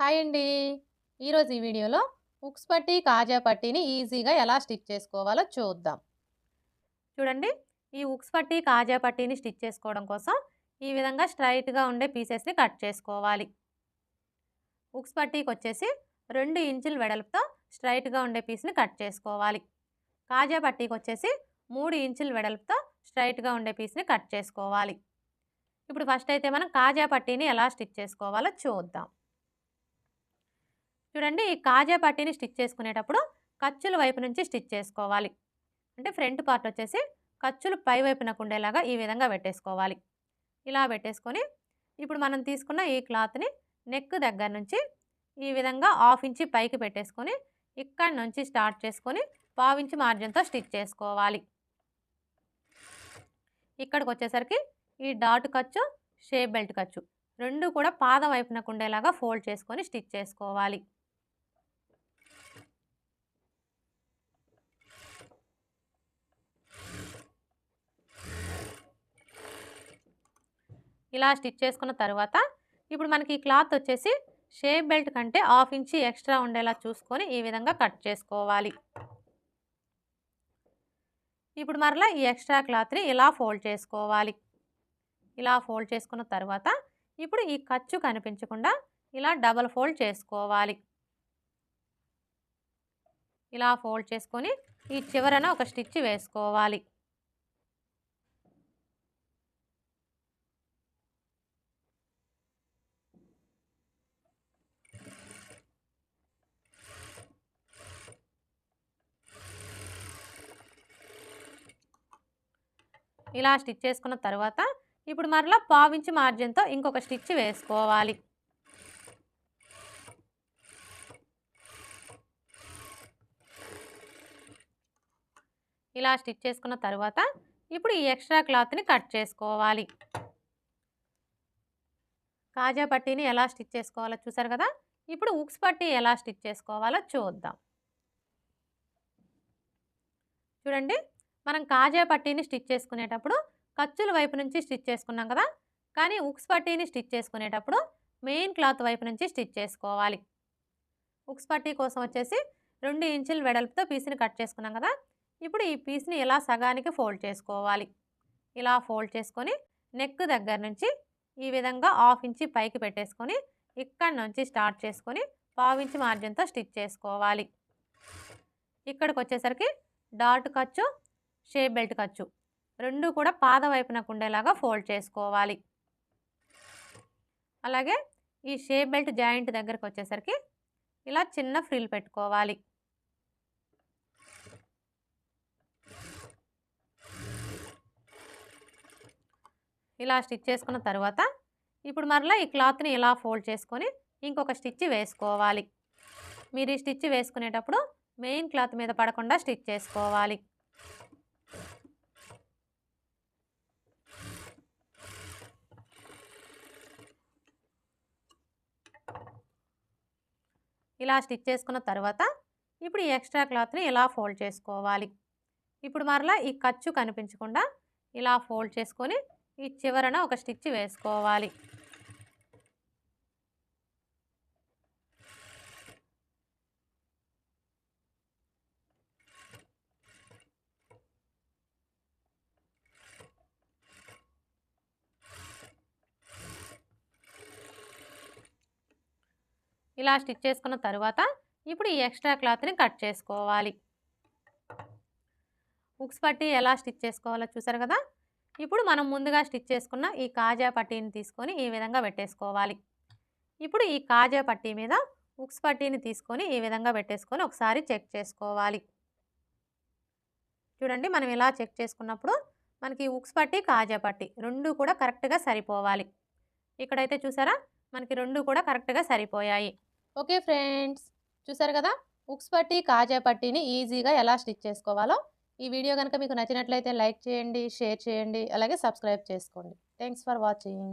Hi అండి. ఈరోజు ఈ వీడియోలో ఉక్స్ పట్టి కాజా పట్టీని ఈజీగా ఎలా స్టిచ్ చేసుకోవాలో చూద్దాం. చూడండి ఈ ఉక్స్ పట్టి కాజా పట్టీని స్టిచ్ చేసుకోవడం కోసం ఈ విధంగా స్ట్రైట్గా ఉండే పీసెస్ని కట్ చేసుకోవాలి. ఉక్స్ పట్టీకి వచ్చేసి రెండు ఇంచుల వెడల్పుతో స్ట్రైట్గా ఉండే పీస్ని కట్ చేసుకోవాలి. కాజా పట్టీకి వచ్చేసి మూడు ఇంచుల వెడల్పుతో స్ట్రైట్గా ఉండే పీస్ని కట్ చేసుకోవాలి. ఇప్పుడు ఫస్ట్ అయితే మనం కాజా పట్టీని ఎలా స్టిచ్ చేసుకోవాలో చూద్దాం. చూడండి ఈ కాజా పట్టీని స్టిచ్ చేసుకునేటప్పుడు ఖర్చుల వైపు నుంచి స్టిచ్ చేసుకోవాలి. అంటే ఫ్రంట్ పార్ట్ వచ్చేసి ఖర్చులు పై వైపునకు ఉండేలాగా ఈ విధంగా పెట్టేసుకోవాలి. ఇలా పెట్టేసుకొని ఇప్పుడు మనం తీసుకున్న ఈ క్లాత్ని నెక్ దగ్గర నుంచి ఈ విధంగా హాఫ్ ఇంచి పైకి పెట్టేసుకొని ఇక్కడ నుంచి స్టార్ట్ చేసుకొని పావించి మార్జిన్తో స్టిచ్ చేసుకోవాలి. ఇక్కడికి వచ్చేసరికి ఈ డాట్ ఖర్చు షేప్ బెల్ట్ ఖర్చు రెండు కూడా పాదం వైపునకు ఉండేలాగా ఫోల్డ్ చేసుకొని స్టిచ్ చేసుకోవాలి. ఇలా స్టిచ్ చేసుకున్న తర్వాత ఇప్పుడు మనకి ఈ క్లాత్ వచ్చేసి షేప్ బెల్ట్ కంటే హాఫ్ ఇంచి ఎక్స్ట్రా ఉండేలా చూసుకొని ఈ విధంగా కట్ చేసుకోవాలి. ఇప్పుడు మరలా ఈ ఎక్స్ట్రా క్లాత్ని ఇలా ఫోల్డ్ చేసుకోవాలి. ఇలా ఫోల్డ్ చేసుకున్న తర్వాత ఇప్పుడు ఈ ఖర్చు కనిపించకుండా ఇలా డబల్ ఫోల్డ్ చేసుకోవాలి. ఇలా ఫోల్డ్ చేసుకొని ఈ చివరన ఒక స్టిచ్ వేసుకోవాలి. ఇలా స్టిచ్ చేసుకున్న తర్వాత ఇప్పుడు మరలా పావించి మార్జిన్తో ఇంకొక స్టిచ్ వేసుకోవాలి. ఇలా స్టిచ్ చేసుకున్న తర్వాత ఇప్పుడు ఈ ఎక్స్ట్రా క్లాత్ని కట్ చేసుకోవాలి. కాజా పట్టీని ఎలా స్టిచ్ చేసుకోవాలో చూసారు కదా? ఇప్పుడు ఉక్స్ పట్టీ ఎలా స్టిచ్ చేసుకోవాలో చూద్దాం. చూడండి. మనం కాజా పట్టీని స్టిచ్ చేసుకునేటప్పుడు ఖర్చుల వైపు నుంచి స్టిచ్ చేసుకున్నాం కదా? కానీ ఉక్స్ పట్టీని స్టిచ్ చేసుకునేటప్పుడు మెయిన్ క్లాత్ వైపు నుంచి స్టిచ్ చేసుకోవాలి. ఉక్స్ పట్టీ కోసం వచ్చేసి రెండు ఇంచుల వెడల్పుతో పీస్ని కట్ చేసుకున్నాం కదా? ఇప్పుడు ఈ పీస్ని ఇలా సగానికి ఫోల్డ్ చేసుకోవాలి. ఇలా ఫోల్డ్ చేసుకొని నెక్ దగ్గర నుంచి ఈ విధంగా హాఫ్ ఇంచి పైకి పెట్టేసుకొని ఇక్కడ నుంచి స్టార్ట్ చేసుకొని పావించి మార్జిన్తో స్టిచ్ చేసుకోవాలి. ఇక్కడికి వచ్చేసరికి డాట్ ఖర్చు షేప్ బెల్ట్ ఖర్చు రెండు కూడా పాద వైపునకు ఉండేలాగా ఫోల్డ్ చేసుకోవాలి. అలాగే ఈ షేప్ బెల్ట్ జాయింట్ దగ్గరకు వచ్చేసరికి ఇలా చిన్న ఫ్రిల్ పెట్టుకోవాలి. ఇలా స్టిచ్ చేసుకున్న తర్వాత ఇప్పుడు మరలా ఈ క్లాత్ని ఇలా ఫోల్డ్ చేసుకొని ఇంకొక స్టిచ్ వేసుకోవాలి. మీరు ఈ స్టిచ్ వేసుకునేటప్పుడు మెయిన్ క్లాత్ మీద పడకుండా స్టిచ్ చేసుకోవాలి. ఇలా స్టిచ్ చేసుకున్న తర్వాత ఇప్పుడు ఈ ఎక్స్ట్రా క్లాత్ని ఇలా ఫోల్డ్ చేసుకోవాలి. ఇప్పుడు మరలా ఈ ఖర్చు కనిపించకుండా ఇలా ఫోల్డ్ చేసుకొని ఈ చివరన ఒక స్టిచ్ వేసుకోవాలి. ఇలా స్టిచ్ చేసుకున్న తర్వాత ఇప్పుడు ఈ ఎక్స్ట్రా క్లాత్ని కట్ చేసుకోవాలి. ఉక్స్ పట్టి ఎలా స్టిచ్ చేసుకోవాలో చూసారు కదా? ఇప్పుడు మనం ముందుగా స్టిచ్ చేసుకున్న ఈ కాజా పట్టీని తీసుకొని ఈ విధంగా పెట్టేసుకోవాలి. ఇప్పుడు ఈ కాజా పట్టీ మీద ఉక్స్ పట్టీని తీసుకొని ఈ విధంగా పెట్టేసుకొని ఒకసారి చెక్ చేసుకోవాలి. చూడండి మనం ఇలా చెక్ చేసుకున్నప్పుడు మనకి ఉక్స్ పట్టి కాజా పట్టి రెండు కూడా కరెక్ట్గా సరిపోవాలి. ఇక్కడైతే చూసారా? మనకి రెండు కూడా కరెక్ట్గా సరిపోయాయి. ఓకే ఫ్రెండ్స్ చూసారు కదా? ఉక్స్ పట్టి కాజా పట్టీని ఈజీగా ఎలా స్టిచ్ చేసుకోవాలో ఈ వీడియో కనుక మీకు నచ్చినట్లయితే లైక్ చేయండి షేర్ చేయండి అలాగే సబ్స్క్రైబ్ చేసుకోండి. Thanks for watching.